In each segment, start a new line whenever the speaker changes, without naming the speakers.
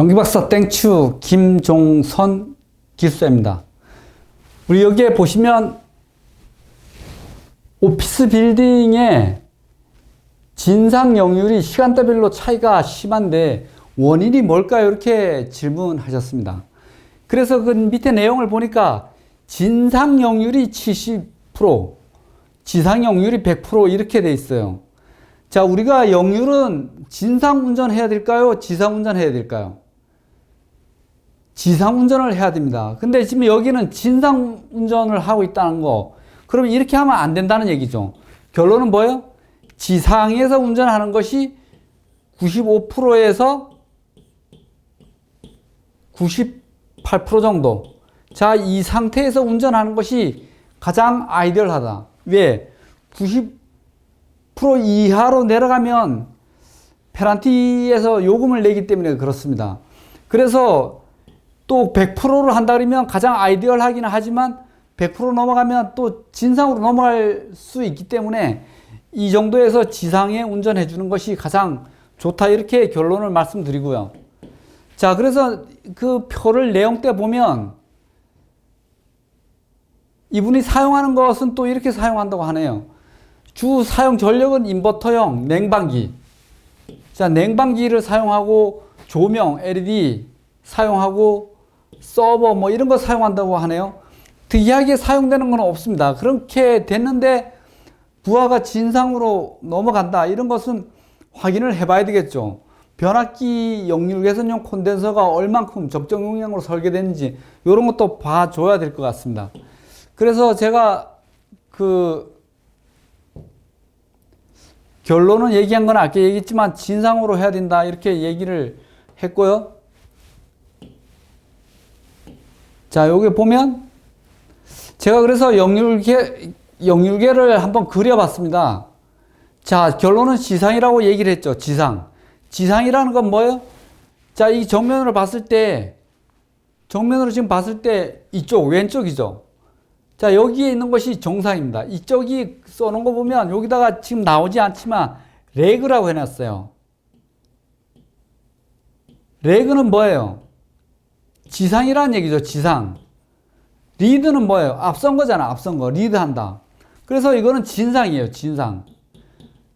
전기박사 땡추 김종선 기술자입니다. 우리 여기에 보시면 오피스 빌딩의 진상 영률이 시간대별로 차이가 심한데 원인이 뭘까요? 이렇게 질문하셨습니다. 그래서 그 밑에 내용을 보니까 진상 영률이 70%, 지상 영률이 100% 이렇게 돼 있어요. 자, 우리가 영률은 진상 운전해야 될까요? 지상 운전해야 될까요? 지상 운전을 해야 됩니다. 근데 지금 여기는 진상 운전을 하고 있다는 거. 그러면 이렇게 하면 안 된다는 얘기죠. 결론은 뭐예요? 지상에서 운전하는 것이 95%에서 98% 정도. 자, 이 상태에서 운전하는 것이 가장 아이디얼하다. 왜? 90% 이하로 내려가면 페란티에서 요금을 내기 때문에 그렇습니다. 그래서 또 100%를 한다 그러면 가장 아이디얼하기는 하지만 100% 넘어가면 또 진상으로 넘어갈 수 있기 때문에 이 정도에서 지상에 운전해 주는 것이 가장 좋다 이렇게 결론을 말씀드리고요. 자, 그래서 그 표를 내용 때 보면 이분이 사용하는 것은 또 이렇게 사용한다고 하네요. 주 사용 전력은 인버터형 냉방기. 자, 냉방기를 사용하고 조명, LED 사용하고 서버 뭐 이런 거 사용한다고 하네요. 특이하게 사용되는 건 없습니다. 그렇게 됐는데 부하가 진상으로 넘어간다. 이런 것은 확인을 해봐야 되겠죠. 변압기 역류 개선용 콘덴서가 얼만큼 적정 용량으로 설계되는지 이런 것도 봐줘야 될 것 같습니다. 그래서 제가 그 결론은 얘기한 건 아까 얘기했지만 진상으로 해야 된다 이렇게 얘기를 했고요. 자 여기 보면 제가 그래서 역률계 역률계를 한번 그려봤습니다. 자 결론은 지상이라고 얘기를 했죠. 지상. 지상이라는 건 뭐예요? 자 이 정면으로 봤을 때 정면으로 지금 봤을 때 이쪽 왼쪽이죠. 자, 여기에 있는 것이 정상입니다. 이쪽이 써놓은 거 보면 여기다가 지금 나오지 않지만 레그라고 해놨어요. 레그는 뭐예요? 지상이라는 얘기죠. 지상. 리드는 뭐예요? 앞선 거잖아. 앞선 거. 리드한다. 그래서 이거는 진상이에요. 진상.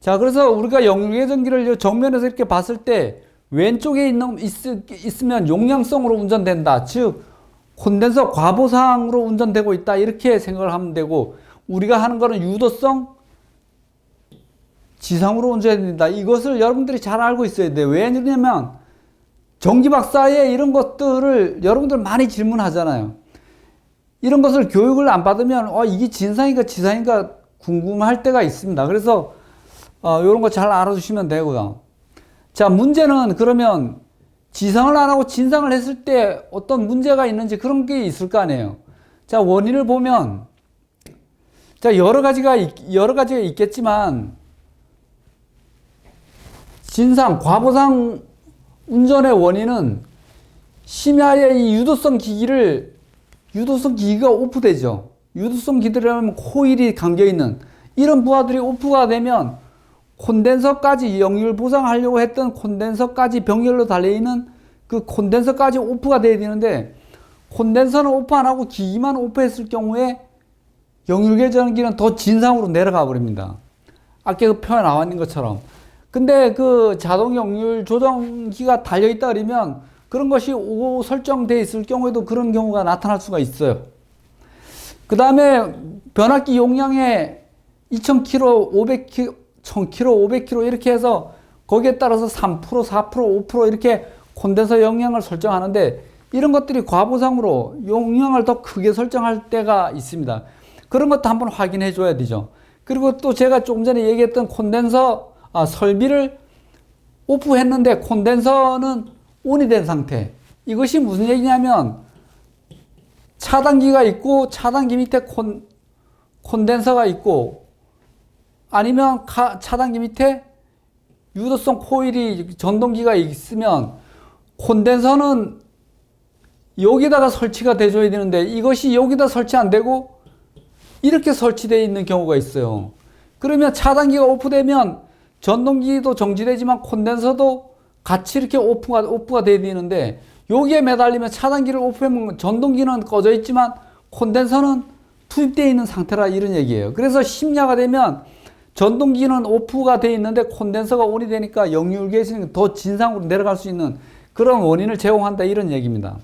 자, 그래서 우리가 영유계 전기를 정면에서 이렇게 봤을 때 왼쪽에 있는 있, 있으면 용량성으로 운전된다. 즉 콘덴서 과보상으로 운전되고 있다 이렇게 생각을 하면 되고 우리가 하는 거는 유도성 지상으로 운전된다 이것을 여러분들이 잘 알고 있어야 돼요 왜 그러냐면 전기박사의 이런 것들을 여러분들 많이 질문하잖아요. 이런 것을 교육을 안 받으면 어 이게 진상인가 지상인가 궁금할 때가 있습니다. 그래서 어, 이런 거 잘 알아두시면 되고요. 자 문제는 그러면 지상을 안 하고 진상을 했을 때 어떤 문제가 있는지 그런 게 있을 거 아니에요. 자, 원인을 보면, 자, 여러 가지가, 여러 가지가 있겠지만, 진상, 과보상 운전의 원인은 심야에 이 유도성 기기를, 유도성 기기가 오프되죠. 유도성 기기라면 코일이 감겨 있는 이런 부하들이 오프가 되면 콘덴서까지 영유를 보상하려고 했던 콘덴서까지 병렬로 달려 있는 그 콘덴서까지 오프가 돼야 되는데 콘덴서는 오프 안 하고 기기만 오프했을 경우에 영유계 전기는 더 진상으로 내려가 버립니다. 아까 그 표에 나와 있는 것처럼. 근데 그 자동 역률 조정기가 달려있다 그러면 그런 것이 오 설정돼 있을 경우에도 그런 경우가 나타날 수가 있어요. 그 다음에 변압기 용량에 2000km, 500km, 1000km, 500km 이렇게 해서 거기에 따라서 3%, 4%, 5% 이렇게 콘덴서 용량을 설정하는데 이런 것들이 과보상으로 용량을 더 크게 설정할 때가 있습니다. 그런 것도 한번 확인해 줘야 되죠. 그리고 또 제가 조금 전에 얘기했던 콘덴서 아, 설비를 오프했는데 콘덴서는 온이 된 상태. 이것이 무슨 얘기냐면 차단기가 있고 차단기 밑에 콘, 콘덴서가 있고 아니면 카, 차단기 밑에 유도성 코일이 전동기가 있으면 콘덴서는 여기다가 설치가 돼줘야 되는데 이것이 여기다 설치 안 되고 이렇게 설치되어 있는 경우가 있어요. 그러면 차단기가 오프되면 전동기도 정지되지만 콘덴서도 같이 이렇게 오프가 오프가 돼야 되는데 여기에 매달리면 차단기를 오프하면 전동기는 꺼져 있지만 콘덴서는 투입되어 있는 상태라 이런 얘기예요. 그래서 심야가 되면 전동기는 오프가 돼 있는데 콘덴서가 온이 되니까 역류 계시는 더 진상으로 내려갈 수 있는 그런 원인을 제공한다 이런 얘기입니다.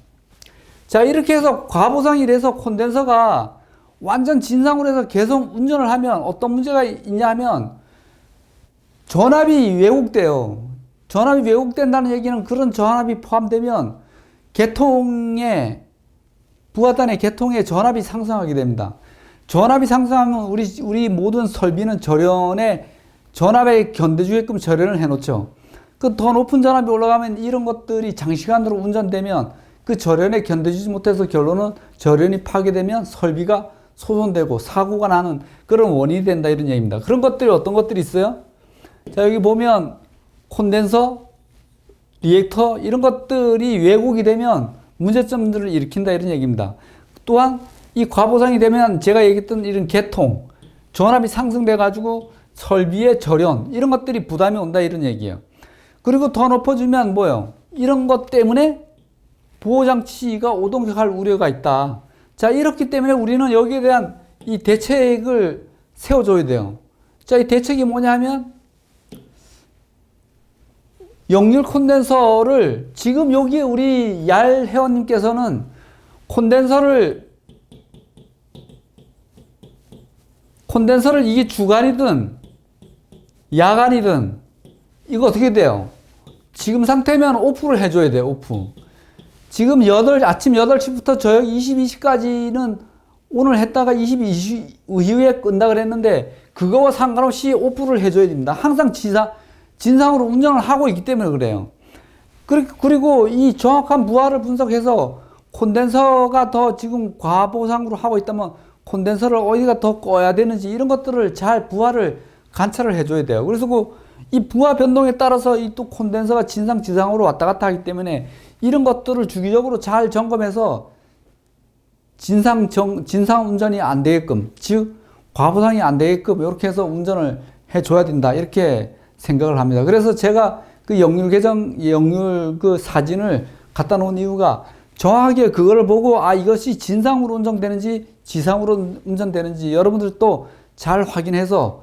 자 이렇게 해서 과보상이 돼서 콘덴서가 완전 진상으로 해서 계속 운전을 하면 어떤 문제가 있냐 하면 전압이 왜곡돼요. 전압이 왜곡된다는 얘기는 그런 전압이 포함되면 개통에 부하단의 개통에 전압이 상승하게 됩니다. 전압이 상승하면 우리 우리 모든 설비는 절연에 전압에 견뎌주게끔 절연을 해놓죠. 그 더 높은 전압이 올라가면 이런 것들이 장시간으로 운전되면 그 절연에 견뎌주지 못해서 결론은 절연이 파괴되면 설비가 소손되고 사고가 나는 그런 원인이 된다 이런 얘기입니다. 그런 것들이 어떤 것들이 있어요? 자 여기 보면 콘덴서, 리액터 이런 것들이 왜곡이 되면 문제점들을 일으킨다 이런 얘기입니다. 또한 이 과보상이 되면 제가 얘기했던 이런 개통, 전압이 상승돼 가지고 설비의 절연 이런 것들이 부담이 온다 이런 얘기예요. 그리고 더 높아지면 뭐요? 이런 것 때문에 보호장치가 오동격할 우려가 있다. 자 이렇기 때문에 우리는 여기에 대한 이 대책을 세워줘야 돼요. 자 이 대책이 뭐냐 하면 역률 콘덴서를 지금 여기에 우리 얄 회원님께서는 콘덴서를 콘덴서를 이게 주간이든 야간이든 이거 어떻게 돼요? 지금 상태면 오프를 해줘야 돼요. 오프. 지금 8, 아침 8시부터 저녁 22시까지는 오늘 했다가 22시 이후에 끈다 그랬는데 그거와 상관없이 오프를 해줘야 됩니다. 항상 지상, 진상으로 운전을 하고 있기 때문에 그래요. 그리고 이 정확한 부하를 분석해서 콘덴서가 더 지금 과보상으로 하고 있다면 콘덴서를 어디가 더 꺼야 되는지 이런 것들을 잘 부하를 관찰을 해줘야 돼요. 그래서 그 이 부하 변동에 따라서 이 또 콘덴서가 진상 지상으로 왔다 갔다 하기 때문에 이런 것들을 주기적으로 잘 점검해서 진상 정, 진상 운전이 안 되게끔 즉 과보상이 안 되게끔 이렇게 해서 운전을 해줘야 된다 이렇게 생각을 합니다. 그래서 제가 그 역률 계정 역률 그 사진을 갖다 놓은 이유가 정확하게 그거를 보고 아 이것이 진상으로 운전되는지 지상으로 운전되는지 여러분들 또 잘 확인해서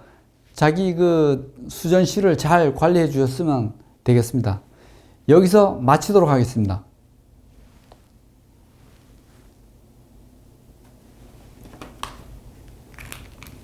자기 그 수전실을 잘 관리해 주셨으면 되겠습니다. 여기서 마치도록 하겠습니다.